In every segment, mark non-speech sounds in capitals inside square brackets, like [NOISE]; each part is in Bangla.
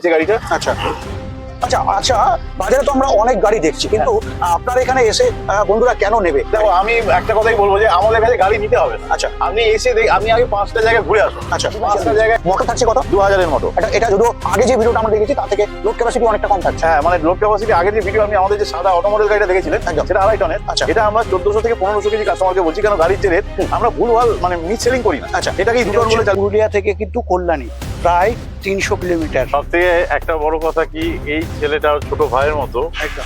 হচ্ছে গাড়িটা? আচ্ছা। আচ্ছা আচ্ছা বাজারে তো আমরা অনেক গাড়ি দেখছি কিন্তু আপনার এখানে এসে বন্ধুরা কেন নেবে? দেখো আমি একটা কথাই বলব যে আমাদের কাছে গাড়ি নিতে হবে আচ্ছা। আপনি এসে দেখ আপনি আগে পাঁচটা জায়গায় ঘুরে আসুন। আচ্ছা। পাঁচটা জায়গায় মোটর থাকছে কত? দু হাজারের মতো। এটা এটা যদিও আগে যে ভিডিওটা আমরা দেখেছি তার থেকে লোড ক্যাপাসিটি অনেকটা কম থাকছে। হ্যাঁ মানে লোড ক্যাপাসিটি আগে যে ভিডিও আমি আমাদের যে সাদা অটোমোবাইল গাড়িটা দেখেছিলেন একদম। সেটা আড়াই টনের আচ্ছা। এটা আমরা চোদ্দশো থেকে পনেরোশো কেজি কাস্টমারকে বলছি কেন গাড়ির যে রেট আমরা ভুলভাল মানে মিস সেলিং করি না। আচ্ছা। এটাকে দুটো বলে পুরুলিয়া থেকে কিন্তু কল্যাণী। প্রায় তিনশো কিলোমিটার। সব থেকে একটা বড় কথা কি এই ছেলেটার ছোট ভাইয়ের মতো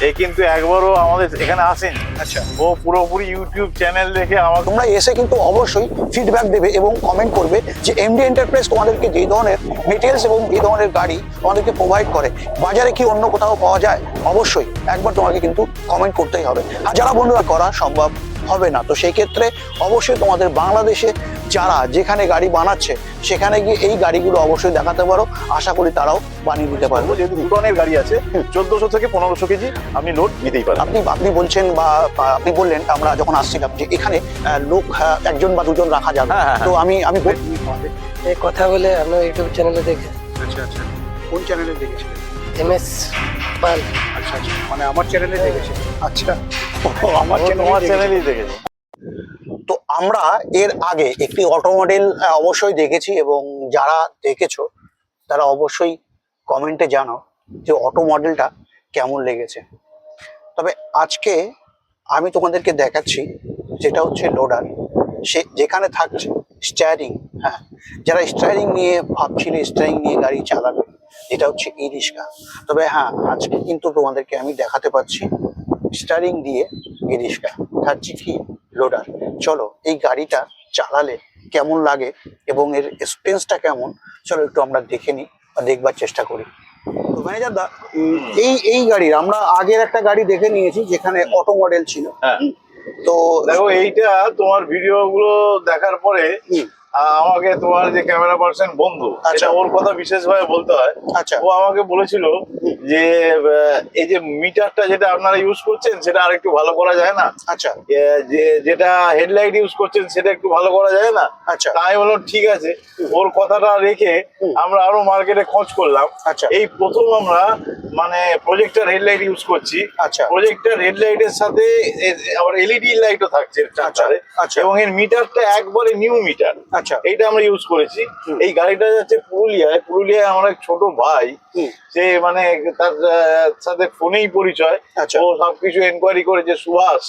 এ কিন্তু একবারও আমাদের এখানে আসেন। আচ্ছা। ও পুরোপুরি ইউটিউব চ্যানেল দেখে আমাকে তোমরা এসে কিন্তু অবশ্যই ফিডব্যাক দেবে এবং কমেন্ট করবে যে এমডি এন্টারপ্রাইজ তোমাদেরকে যে ধরনের মেটেরিয়ালস এবং যে ধরনের গাড়ি তোমাদেরকে প্রোভাইড করে বাজারে কি অন্য কোথাও পাওয়া যায়? অবশ্যই একবার তোমাকে কিন্তু কমেন্ট করতেই হবে। আর যারা বন্ধুরা করা সম্ভব হবে না। তো সেই ক্ষেত্রে অবশ্যই তোমাদের বাংলাদেশে যারা যেখানে গাড়ি বানাচ্ছে সেখানে গিয়ে এই গাড়িগুলো অবশ্যই দেখাতে পারো। আশা করি তারাও বানিয়ে দিতে পারব। যেহেতু টনের গাড়ি আছে চোদ্দশো থেকে পনেরোশো কেজি আপনি লোড নিতেই পারেন আপনি আপনি বলছেন বা আপনি বললেন আমরা যখন আসছিলাম যে এখানে লোক একজন বা দুজন রাখা যাবে। হ্যাঁ, হ্যাঁ, তো আমি আমি বল- এই কথা বলে আপনার ইউটিউব চ্যানেলে দেখে। আচ্ছা আচ্ছা। কোন চ্যানেলে দেখেছিলেন? M S Pal. আচ্ছা আচ্ছা। মানে আমার চ্যানেলে দেখেছেন আচ্ছা। আমার তোমার। চ্যানেলই দেখেছি। তো আমরা এর আগে একটি অটো মডেল অবশ্যই দেখেছি এবং যারা দেখেছ তারা অবশ্যই কমেন্টে জানাও যে অটো মডেলটা কেমন লেগেছে। তবে আজকে আমি তোমাদেরকে দেখাচ্ছি যেটা হচ্ছে লোডার সে যেখানে থাকছে স্টারিং হ্যাঁ যারা স্টারিং নিয়ে ভাবছিলে স্টারিং নিয়ে গাড়ি চালাবে যেটা হচ্ছে ই রিক্সা তবে হ্যাঁ আজকে কিন্তু তোমাদেরকে আমি দেখাতে পাচ্ছি স্টারিং দিয়ে রিক্সা থাকছে কি লোডার চলো এই গাড়িটা চালালে কেমন লাগে এবং এর এক্সপেন্সটা কেমন? চলো একটু আমরা দেখে নিই বা দেখবার চেষ্টা করি। ম্যানেজার দা এই এই গাড়ির আমরা আগের একটা গাড়ি দেখে নিয়েছি যেখানে অটো মডেল ছিল। হ্যাঁ। তো দেখো এইটা তোমার ভিডিও গুলো দেখার পরে আমাকে তোমার যে ক্যামেরা পার্সন বন্ধু আচ্ছা। ওর কথা বিশেষভাবে বলতে হয়। আচ্ছা। ও আমাকে বলেছিল যে এই যে মিটারটা যেটা আপনারা ইউজ করছেন সেটা আর একটু ভালো করা যায় না। আচ্ছা। যে যেটা হেডলাইট ইউজ করছেন সেটা একটু ভালো করা যায় না। আচ্ছা। তাই বললাম ঠিক আছে। ওর কথাটা রেখে আমরা আরও মার্কেটে খোঁজ করলাম। আচ্ছা। এই প্রথম আমরা মানে প্রজেক্টর হেডলাইট ইউজ করছি। আচ্ছা। প্রজেক্টর হেডলাইটের সাথে আবার এলইডি লাইটও থাকছে আচ্ছা। এবং এর মিটারটা একবারে নিউ মিটার আচ্ছা। এইটা আমরা ইউজ করেছি। এই গাড়িটা যাচ্ছে পুরুলিয়ায়। পুরুলিয়ায় আমার এক ছোট ভাই সে মানে তার সাথে ফোনেই পরিচয়। আচ্ছা। ও সবকিছু এনকোয়ারি করেছে সুভাষ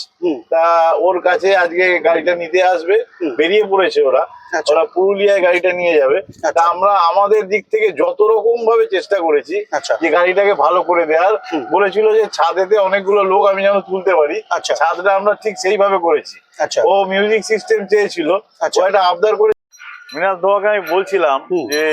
তা ওর কাছে আজকে গাড়িটা নিতে আসবে। বেরিয়ে পড়েছে ওরা। আচ্ছা। ওরা পুরুলিয়ায় গাড়িটা নিয়ে যাবে। তা আচ্ছা আমরা আমাদের দিক থেকে যত রকম ভাবে চেষ্টা করেছি যে গাড়িটাকে ভালো করে দেওয়ার বলেছিল যে ছাদেতে অনেকগুলো লোক আমি যেন তুলতে পারি। আচ্ছা। ছাদটা আমরা ঠিক সেইভাবে করেছি। ও মিউজিক সিস্টেম চেয়েছিল। ও একটা আবদার করে মিনাজ দোয়াকে আমি বলছিলাম যে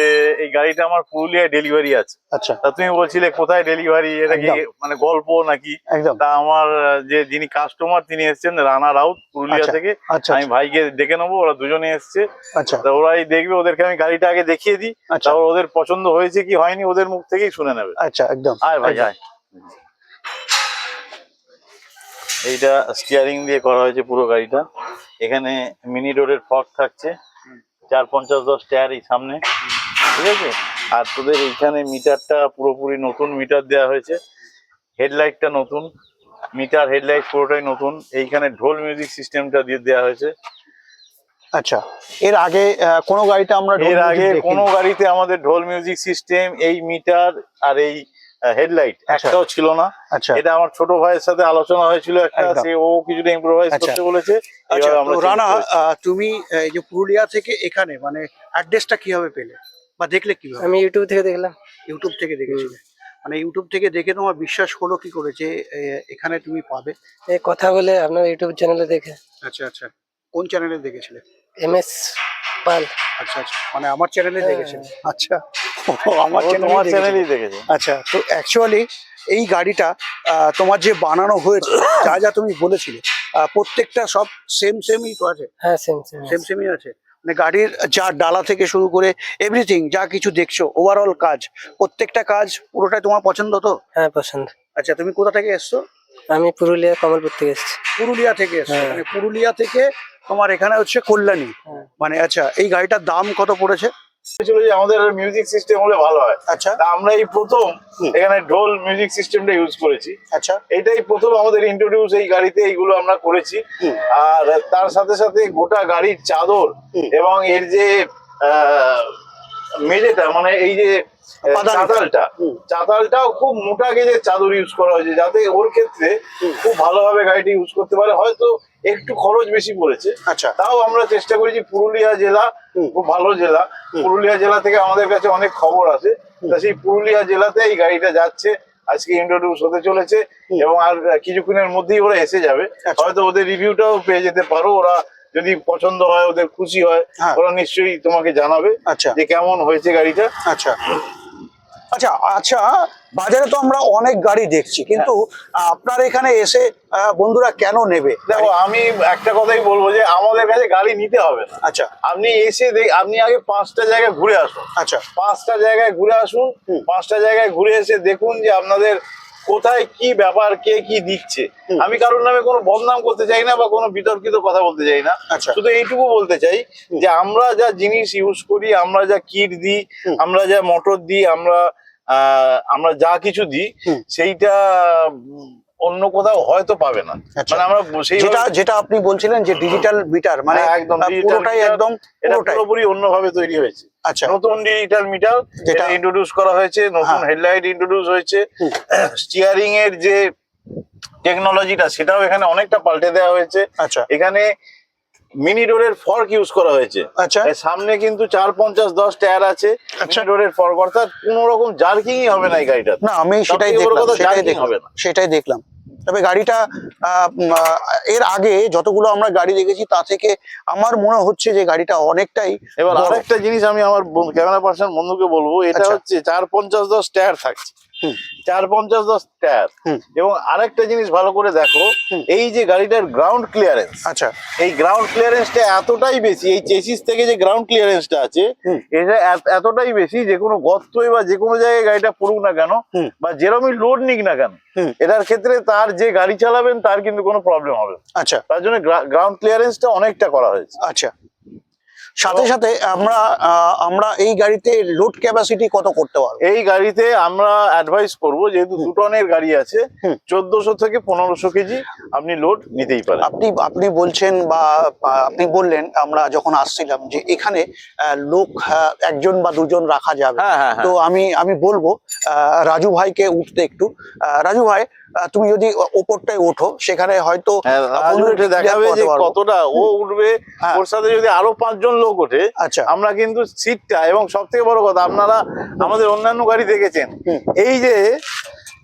এই গাড়িটা আমার পুরুলিয়ায় ডেলিভারি আছে। আচ্ছা। তা তুমি বলছিলে কোথায় ডেলিভারি এটা কি মানে গল্প নাকি? তা আমার যে যিনি কাস্টমার তিনি এসেছেন রানা রাউত পুরুলিয়া আচ্ছা, থেকে। আচ্ছা আমি ভাইকে ডেকে নেব ওরা দুজনে এসছে। আচ্ছা। তা ওরাই দেখবে ওদেরকে আমি গাড়িটা আগে দেখিয়ে দিই। আচ্ছা। তারপর ওদের পছন্দ হয়েছে কি হয়নি ওদের মুখ থেকেই শুনে নেবে। আচ্ছা একদম। আয় ভাই। আয়। এইটা স্টিয়ারিং দিয়ে করা হয়েছে পুরো গাড়িটা। এখানে মিনি রোডের ফক থাকছে। চার পঞ্চাশ দশ টায়ার এই সামনে। ঠিক আছে? আর তোদের এইখানে মিটারটা পুরোপুরি নতুন মিটার দেওয়া হয়েছে। হেডলাইটটা নতুন। মিটার হেডলাইট পুরোটাই নতুন। এইখানে ঢোল মিউজিক সিস্টেমটা দিয়ে দেওয়া হয়েছে। আচ্ছা এর আগে কোনো গাড়িটা আমরা এর আগে কোনো গাড়িতে আমাদের ঢোল মিউজিক সিস্টেম এই মিটার আর এই হেডলাইট আচ্ছা। একটাও ছিল না। আচ্ছা। এটা আমার ছোট ভাইয়ের সাথে আলোচনা হয়েছিল একটা সে ও কিছুটা ইম্প্রোভাইজ আচ্ছা। করতে বলেছে। আচ্ছা রানা তুমি এই যে পুরুলিয়া থেকে এখানে মানে অ্যাড্রেসটা কীভাবে পেলে? বা দেখলে কীভাবে? আমি ইউটিউব থেকে দেখলাম। ইউটিউব থেকে দেখেছিলে। মানে ইউটিউব থেকে দেখে তোমার বিশ্বাস হলো কি করে যে এখানে তুমি পাবে? এই কথা বলে আপনার ইউটিউব চ্যানেলে দেখে। আচ্ছা আচ্ছা। কোন চ্যানেলে দেখেছিলে? M S Pal. আচ্ছা আচ্ছা। মানে আমার চ্যানেলে। দেখেছিলে। আচ্ছা। আমার তোমার চ্যানেলই দেখেছে। আচ্ছা তো অ্যাকচুয়ালি এই গাড়িটা আহ, তোমার যে বানানো হয়েছে যা যা তুমি বলেছিলে আহ, প্রত্যেকটা সব সেম সেমই তো আছে? হ্যাঁ সেম সেম সেম সেমই আছে? মানে গাড়ির যা ডালা থেকে শুরু করে এভরিথিং যা কিছু দেখছ ওভারঅল কাজ প্রত্যেকটা কাজ পুরোটাই তোমার পছন্দ তো? হ্যাঁ পছন্দ। আচ্ছা তুমি কোথা থেকে এসছো? আমি পুরুলিয়া কমলপুর থেকে এসেছি। পুরুলিয়া থেকে এসছো। হ্যাঁ। মানে পুরুলিয়া থেকে তোমার এখানে হচ্ছে কল্যাণী। হ্যাঁ। মানে আচ্ছা এই গাড়িটার দাম কত পড়েছে? ছিল যে আমাদের মিউজিক সিস্টেম হলে ভালো হয়। আচ্ছা। তা আমরা এই প্রথম এখানে ঢোল মিউজিক সিস্টেমটা ইউজ করেছি। আচ্ছা। এটাই প্রথম আমাদের ইন্ট্রোডিউস এই গাড়িতে এইগুলো আমরা করেছি। আর তার সাথে সাথে গোটা গাড়ির চাদর এবং এর যে মেজেটা মানে এই যে। চাতালটা। চাতালটাও খুব মোটা গেজের চাদর ইউজ করা হয়েছে যাতে ওর ক্ষেত্রে খুব ভালোভাবে গাড়িটি ইউজ করতে পারে। হয়তো একটু খরচ বেশি পড়েছে। আচ্ছা। তাও আমরা চেষ্টা করেছি পুরুলিয়া জেলা খুব ভালো জেলা। পুরুলিয়া জেলা থেকে আমাদের কাছে অনেক খবর আছে তা সেই পুরুলিয়া জেলাতে এই গাড়িটা যাচ্ছে। আজকে ইন্ট্রোডিউস হতে চলেছে এবং আর কিছুক্ষণের মধ্যেই ওরা এসে যাবে। আচ্ছা। হয়তো ওদের রিভিউটাও পেয়ে যেতে পারো। ওরা যদি পছন্দ হয় ওদের খুশি হয় হ্যাঁ। ওরা নিশ্চয়ই তোমাকে জানাবে আচ্ছা। যে কেমন হয়েছে গাড়িটা। আচ্ছা। আচ্ছা আচ্ছা বাজারে তো আমরা অনেক গাড়ি দেখছি কিন্তু আপনার এখানে এসে বন্ধুরা কেন নেবে? দেখো আমি একটা কথাই বলব যে আমাদের কাছে গাড়ি নিতে হবে না। আচ্ছা। আপনি এসে দেখ- আপনি আগে পাঁচটা জায়গায় ঘুরে আসুন। আচ্ছা। পাঁচটা জায়গায় ঘুরে আসুন পাঁচটা জায়গায় ঘুরে এসে দেখুন যে আপনাদের কোথায় কি ব্যাপার কে কি দিচ্ছে? আমি কারোর নামে কোনো বদনাম করতে চাই না বা কোনো বিতর্কিত কথা বলতে চাই না। আচ্ছা। শুধু এইটুকু বলতে চাই যে আমরা যা জিনিস ইউজ করি আমরা যা কিট দিই আমরা যা মোটর দিই আমরা আহ, আমরা যা কিছু দিই সেইটা অন্য কোথাও হয়তো পাবে না। আচ্ছা। মানে আমরা যেটা যেটা আপনি বলছিলেন যে ডিজিটাল মিটার মানে হ্যাঁ, একদম পুরোটাই একদম এটা পুরোপুরি অন্যভাবে তৈরি হয়েছে। আচ্ছা। নতুন ডিজিটাল মিটার যেটা- ইন্ট্রোডিউস করা হয়েছে নতুন হ্যাঁ। হেডলাইট ইন্ট্রোডিউস হয়েছে। স্টিয়ারিং এর যে টেকনোলজিটা সেটাও এখানে অনেকটা পাল্টে দেওয়া হয়েছে। আচ্ছা। এখানে মিনি ডোরের ফর্ক ইউজ করা হয়েছে। আচ্ছা। সামনে কিন্তু চার পঞ্চাশ দশ টায়ার আছে। আচ্ছা। মিনি ডোরের ফর্ক অর্থাৎ কোন রকম জার্কিংই হবে না এই গাড়িটা না আমি সেটাই দেখলাম সেটাই দেখলাম। তবে গাড়িটা আহ, এর আগে যতগুলো আমরা গাড়ি দেখেছি তা থেকে আমার মনে হচ্ছে যে গাড়িটা অনেকটাই এবার। আরেকটা জিনিস আমি আমার ক্যামেরা পার্সন বন্ধুকে বলব এটা আচ্ছা। হচ্ছে চার পঞ্চাশ দশ টায়ার থাকছে। চার পঞ্চাশ দশ টায়ার এবং আরেকটা জিনিস ভালো করে দেখো এই যে গাড়িটার গ্রাউন্ড ক্লিয়ারেন্স আচ্ছা। এই গ্রাউন্ড ক্লিয়ারেন্সটা এতটাই বেশি এই চেসিস থেকে যে গ্রাউন্ড ক্লিয়ারেন্সটা আছে এটা এতটাই বেশি যে কোনো গর্তই বা যে কোনো জায়গায় গাড়িটা পড়ুক না কেন বা যেরকমই লোড নিক না কেন এটার ক্ষেত্রে তার যে গাড়ি চালাবেন তার কিন্তু কোনো প্রবলেম হবে। আচ্ছা। তার জন্য গ্রাউন্ড ক্লিয়ারেন্সটা অনেকটা করা হয়েছে। আচ্ছা। সাথে সাথে আমরা আমরা এই গাড়িতে লোড ক্যাপাসিটি কত করতে পারব? এই গাড়িতে আমরা অ্যাডভাইস করব যেহেতু দু টনের গাড়ি আছে। চোদ্দশো থেকে পনেরোশো কেজি আপনি লোড নিতেই পারেন। আপনি আপনি বলছেন বা আপনি বললেন আমরা যখন আসছিলাম যে এখানে লোক একজন বা দুজন রাখা যাবে। হ্যাঁ হ্যাঁ তো আমি আমি বলব রাজু ভাইকে উঠতে একটু। রাজু ভাই তুমি যদি ও- ওপরটায় ওঠো সেখানে হয়তো হ্যাঁ উঠে দেখাবে যে। কতটা ও উঠবে হ্যাঁ। ওর সাথে যদি আরও পাঁচজন লোক ওঠে আচ্ছা। আমরা কিন্তু সিটটা এবং সব থেকে বড় কথা আপনারা আমাদের অন্যান্য গাড়ি দেখেছেন। এই যে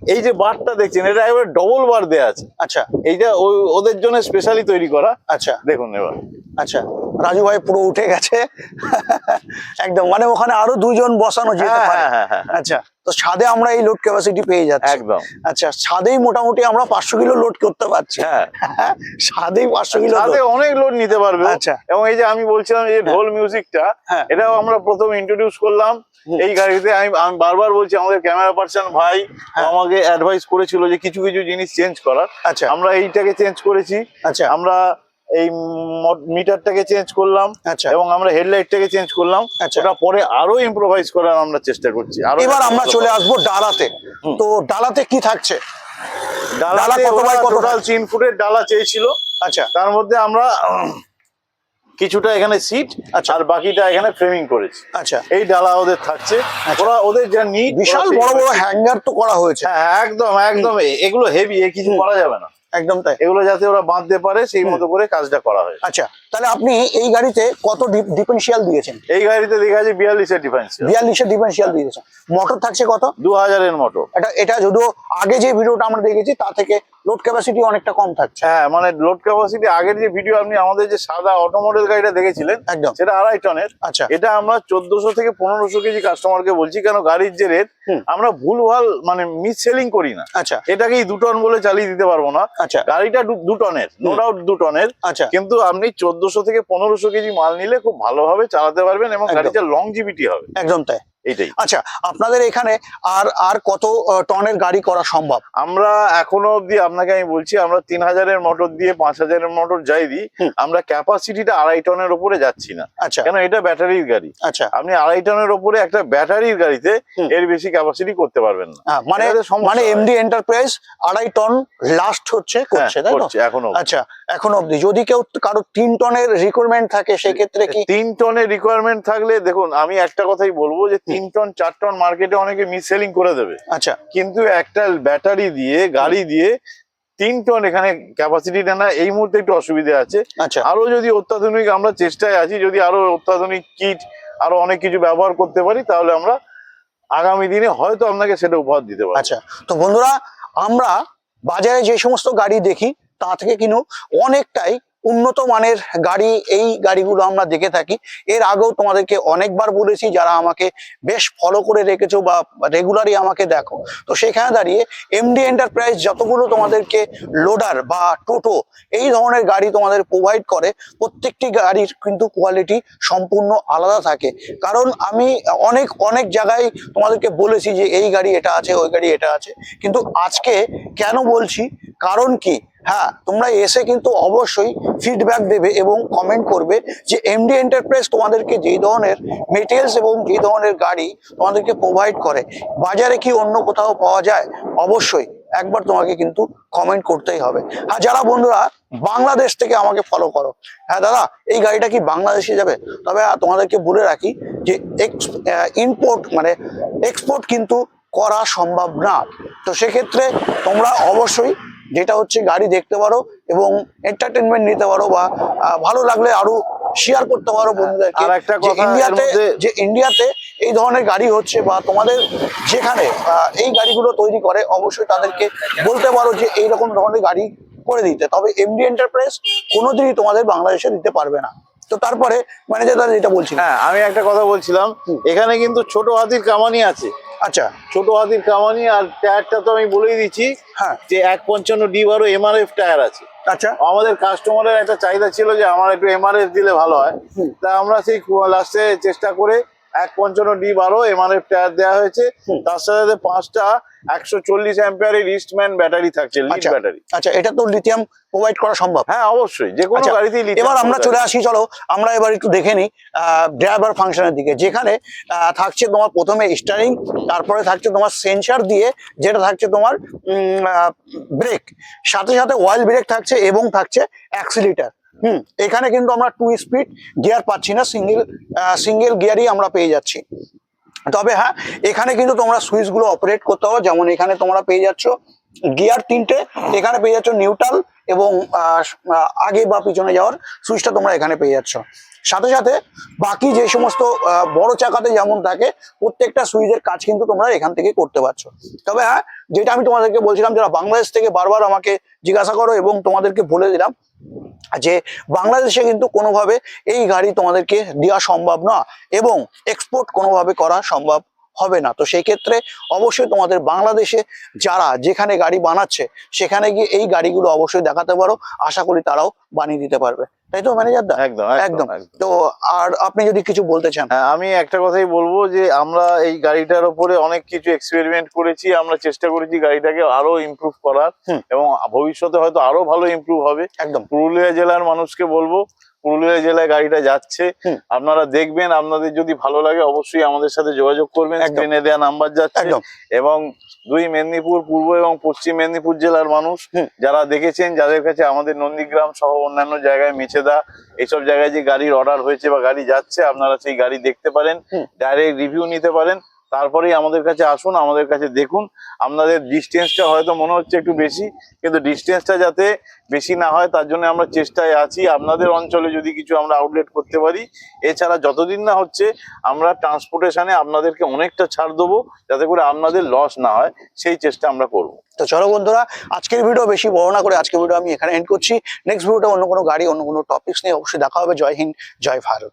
এই যে বারটা দেখছেন এটা এবার ডবল বার দেয়া আছে। আচ্ছা। এইটা ওই- ওদের জন্য স্পেশালি তৈরি করা। আচ্ছা। দেখুন এবার। আচ্ছা। রাজু ভাই পুরো উঠে গেছে। [LAUGHS] একদম মানে ওখানে আরও দুজন বসানো যেতে হ্যাঁ, পারে। হ্যাঁ, হ্যাঁ, হ্যাঁ, আচ্ছা। তো ছাদে আমরা এই লোড ক্যাপাসিটি পেয়ে যাচ্ছি। একদম। আচ্ছা ছাদেই মোটামুটি আমরা পাঁচশো কিলো লোড করতে পারছি। হ্যাঁ। [LAUGHS] ছাদেই পাঁচশো কিলো অনেক লোড নিতে পারবে। আচ্ছা। এবং এই যে আমি বলছিলাম এই যে ঢোল মিউজিকটা হ্যাঁ। এটাও আমরা প্রথম ইন্ট্রোডিউস করলাম। এই গাড়িতে আমি আমি বারবার বলছি আমাদের ক্যামেরা পার্সন ভাই হ্যাঁ। আমাকে অ্যাডভাইস করেছিল যে কিছু কিছু জিনিস চেঞ্জ করার। আচ্ছা। আমরা এইটাকে চেঞ্জ করেছি। আচ্ছা। আমরা এই মিটারটাকে চেঞ্জ করলাম আচ্ছা। এবং আমরা হেডলাইটটাকে চেঞ্জ করলাম। আচ্ছা। ওটা পরে আরও ইম্প্রোভাইজ করার আমরা চেষ্টা করছি। আরও এবার আমরা চলে আসব ডালাতে। তো ডালাতে কি থাকছে? ডালা ডালাতে কত বাই কত? টোটাল তিন ফুটের ডালা চেয়েছিল। আচ্ছা। তার মধ্যে আমরা কিছুটা এখানে সিট আচ্ছা। আর বাকিটা এখানে ফ্রেমিং করেছি। আচ্ছা। এই ডালা ওদের থাকছে। আচ্ছা। ওরা ওদের যা নিট বিশাল বড় বড় হ্যাঙ্গার তো করা হয়েছে। হ্যাঁ একদম একদম। এগুলো হেভি এ কিছু করা যাবে না। একদম তাই। এগুলো যাতে ওরা বাঁধতে পারে সেই মতো করে কাজটা করা হয় আচ্ছা তাহলে আপনি এই গাড়িতে কত ডিফেন্সিয়াল দিয়েছেন? এই গাড়িতে দেখা যাচ্ছে বিয়াল্লিশের ডিফেন্স বিয়াল্লিশের ডিফেন্সিয়াল দিয়েছেন। মোটর থাকছে কত? দু হাজারের মোটর এটা এটা যদিও আগে যে ভিডিওটা আমরা দেখেছি তা থেকে লোড ক্যাপাসিটি অনেকটা কম থাকছে। হ্যাঁ মানে লোড ক্যাপাসিটি আগের যে ভিডিও আপনি আমাদের যে সাদা অটোমোডেল গাড়িটা দেখেছিলেন একদম। সেটা আড়াই টনের। আচ্ছা। এটা আমরা চোদ্দশো থেকে পনেরোশো কেজি কাস্টমারকে বলছি কেন গাড়ির যে রেট। আমরা ভুলভাল মানে মিস সেলিং করি না। আচ্ছা। এটাকেই দু টন বলে চালিয়ে দিতে পারব না। আচ্ছা। গাড়িটা দু- দু টনের নো ডাউট দু টনের। আচ্ছা। কিন্তু আপনি চোদ্দশো থেকে পনেরোশো কেজি মাল নিলে খুব ভালোভাবে চালাতে পারবেন এবং গাড়িটা লং জিবিটি হবে। একদম তাই। এইটাই আচ্ছা আপনাদের এখানে আর আর কত টনের গাড়ি করা সম্ভব? আমরা এখনও অবধি আপনাকে আমি বলছি আমরা তিন হাজারের মোটর দিয়ে পাঁচ হাজারের মোটর যাই দিই। আমরা ক্যাপাসিটিটা আড়াই টনের উপরে যাচ্ছি না। আচ্ছা। কেন এটা ব্যাটারির গাড়ি। আচ্ছা। আপনি আড়াই টনের উপরে একটা ব্যাটারির গাড়িতে এর বেশি ক্যাপাসিটি করতে পারবেন না। হ্যাঁ, মানে মানে এমডি এন্টারপ্রাইজ আড়াই টন লাস্ট হচ্ছে হ্যাঁ, করছে তাই তো? এখনও আচ্ছা এখন অবধি। যদি কেউ কারও তিন টনের রিকোয়ারমেন্ট থাকে সেক্ষেত্রে কি তিন টনের রিকোয়ারমেন্ট থাকলে দেখুন আমি একটা কথাই বলব যে তিন টন চার টন মার্কেটে অনেকে মিস সেলিং করে দেবে। আচ্ছা। কিন্তু একটা ব্যাটারি দিয়ে গাড়ি দিয়ে তিন টন এখানে ক্যাপাসিটি না এই মুহূর্তে একটু অসুবিধা আছে। আচ্ছা। আরও যদি অত্যাধুনিক আমরা চেষ্টায় আছি যদি আরও অত্যাধুনিক কিট আরও অনেক কিছু ব্যবহার করতে পারি তাহলে আমরা আগামী দিনে হয়তো আপনাকে সেটা উপহার দিতে পারি আচ্ছা। তো বন্ধুরা আমরা বাজারে যে সমস্ত গাড়ি দেখি তা থেকে কিন্তু অনেকটাই উন্নত মানের গাড়ি, এই গাড়িগুলো আমরা দেখে থাকি। এর আগেও তোমাদেরকে অনেকবার বলেছি, যারা আমাকে বেশ ফলো করে রেখেছো বা রেগুলারই আমাকে দেখো। তো সেখানে দাঁড়িয়ে এমডি এন্টারপ্রাইজ যতগুলো তোমাদেরকে লোডার বা টোটো, এই ধরনের গাড়ি তোমাদের প্রোভাইড করে, প্রত্যেকটি গাড়ির কিন্তু কোয়ালিটি সম্পূর্ণ আলাদা থাকে। কারণ আমি অনেক অনেক জায়গায় তোমাদেরকে বলেছি যে, এই গাড়ি এটা আছে, ওই গাড়ি এটা আছে। কিন্তু আজকে কেন বলছি? কারণ কি? হ্যাঁ তোমরা এসে কিন্তু অবশ্যই ফিডব্যাক দেবে এবং কমেন্ট করবে যে এমডি এন্টারপ্রাইজ তোমাদেরকে যেই ধরনের মেটেরিয়ালস এবং যেই ধরনের গাড়ি তোমাদেরকে প্রোভাইড করে, বাজারে কি অন্য কোথাও পাওয়া যায়? অবশ্যই একবার তোমাকে কিন্তু কমেন্ট করতেই হবে। আর যারা বন্ধুরা বাংলাদেশ থেকে আমাকে ফলো করো হ্যাঁ দাদা, এই গাড়িটা কি বাংলাদেশে যাবে? তবে তোমাদেরকে বলে রাখি যে ইম্পোর্ট মানে এক্সপোর্ট কিন্তু করা সম্ভব না। তো সেক্ষেত্রে তোমরা অবশ্যই যেটা হচ্ছে গাড়ি দেখতে পারো এবং এন্টারটেনমেন্ট নিতে পারো বা ভালো লাগলে আরও শেয়ার করতে পারো বন্ধুদেরকে আর একটা কথা ইন্ডিয়াতে যে ইন্ডিয়াতে এই ধরনের গাড়ি হচ্ছে বা তোমাদের যেখানে এই গাড়িগুলো তৈরি করে অবশ্যই তাদেরকে বলতে পারো যে এইরকম ধরনের গাড়ি করে দিতে। তবে এমডি এন্টারপ্রাইজ কোনোদিনই তোমাদের বাংলাদেশে দিতে পারবে না। তো তারপরে ম্যানেজার দাদা যেটা বলছিলেন হ্যাঁ আমি একটা কথা বলছিলাম। এখানে কিন্তু ছোট হাতির কামানি আছে। আচ্ছা। ছোট হাতির কামানি আর টায়ারটা তো আমি বলেই দিচ্ছি হ্যাঁ। যে এক পঞ্চান্ন ডি বারো এমআরএফ টায়ার আছে। আচ্ছা। আমাদের কাস্টমারের একটা চাহিদা ছিল যে আমার একটু এমআরএফ দিলে ভালো হয়। তা আমরা সেই লাস্টে চেষ্টা করে এক পঞ্চান্ন ডি বারো এমআরএফ টায়ার দেওয়া হয়েছে। তার সাথে সাথে পাঁচটা একশো চল্লিশ অ্যাম্পিয়ারের ইস্টম্যান ব্যাটারি থাকছে লিড আচ্ছা ব্যাটারি আচ্ছা এটা তো লিথিয়াম প্রোভাইড করা সম্ভব। হ্যাঁ অবশ্যই যে কোনো আচ্ছা, গাড়িতেই এবার আমরা চলে আসি চলো আমরা এবার একটু দেখে নিই ড্রাইভার ফাংশনের দিকে যেখানে আহ, থাকছে তোমার প্রথমে স্টারিং তারপরে থাকছে তোমার সেন্সার দিয়ে যেটা থাকছে তোমার ব্রেক সাথে সাথে অয়েল ব্রেক থাকছে এবং থাকছে অ্যাক্সিলিটার হুম, এখানে কিন্তু আমরা টু স্পিড গিয়ার পাচ্ছি না সিঙ্গেল সিঙ্গেল গিয়ারই আমরা পেয়ে যাচ্ছি। তবে হ্যাঁ এখানে কিন্তু তোমরা সুইচগুলো অপারেট করতে হবে যেমন এখানে তোমরা পেয়ে যাচ্ছ গিয়ার তিনটে, এখানে পেয়ে যাচ্ছ নিউট্রাল এবং আগে বা পিছনে যাওয়ার সুইচটা তোমরা এখানে পেয়ে যাচ্ছ। সাথে সাথে বাকি যে সমস্ত বড় চাকাতে যেমন থাকে, প্রত্যেকটা সুইচের কাজ কিন্তু তোমরা এখান থেকে করতে পারছ। তবে হ্যাঁ যেটা আমি তোমাদেরকে বলছিলাম, যারা বাংলাদেশ থেকে বারবার আমাকে জিজ্ঞাসা করো এবং তোমাদেরকে বলে দিলাম যে বাংলাদেশে কিন্তু কোনোভাবে এই গাড়ি তোমাদেরকে দেওয়া সম্ভব না এবং এক্সপোর্ট কোনোভাবে করা সম্ভব হবে না। তো সেই ক্ষেত্রে অবশ্যই তোমাদের বাংলাদেশে যারা যেখানে গাড়ি বানাচ্ছে সেখানে গিয়ে এই গাড়িগুলো অবশ্যই দেখাতে পারো। আশা করি তারাও বানিয়ে দিতে পারবে। তাই তো ম্যানেজার দা? একদম একদম তো আর আপনি যদি কিছু বলতে চান? হ্যাঁ আমি একটা কথাই বলব যে আমরা এই গাড়িটার উপরে অনেক কিছু এক্সপেরিমেন্ট করেছি। আমরা চেষ্টা করেছি গাড়িটাকে আরও ইমপ্রুভ করার এবং ভবিষ্যতে হয়তো আরও ভালো ইমপ্রুভ হবে। একদম। পুরুলিয়া জেলার মানুষকে বলব পুরুলিয়া জেলায় গাড়িটা যাচ্ছে। আপনারা দেখবেন আপনাদের যদি ভালো লাগে অবশ্যই আমাদের সাথে যোগাযোগ করবেন। স্ক্রিনে দেওয়া নাম্বার যাচ্ছে। এবং দুই মেদিনীপুর পূর্ব এবং পশ্চিম মেদিনীপুর জেলার মানুষ যারা দেখেছেন যাদের কাছে আমাদের নন্দীগ্রাম সহ অন্যান্য জায়গায় মেছেদা এইসব জায়গায় যে গাড়ির অর্ডার হয়েছে বা গাড়ি যাচ্ছে আপনারা সেই গাড়ি দেখতে পারেন। ডাইরেক্ট রিভিউ নিতে পারেন। তারপরেই আমাদের কাছে আসুন, আমাদের কাছে দেখুন। আপনাদের ডিস্টেন্সটা হয়তো মনে হচ্ছে একটু বেশি, কিন্তু ডিস্টেন্সটা যাতে বেশি না হয়, তার জন্য আমরা চেষ্টায় আছি। আপনাদের অঞ্চলে যদি কিছু আমরা আউটলেট করতে পারি, এছাড়া যতদিন না হচ্ছে, আমরা ট্রান্সপোর্টেশনে আপনাদেরকে অনেকটা ছাড় দেবো, যাতে করে আপনাদের লস না হয়। সেই চেষ্টা আমরা করব। তো চলো বন্ধুরা, আজকের ভিডিও বেশি বড় না করে আজকের ভিডিও আমি এখানে এন্ড করছি। নেক্সট ভিডিওটা অন্য কোনো গাড়ি, অন্য কোনো টপিকস নিয়ে অবশ্যই দেখা হবে। জয় হিন্দ, জয় ভারত।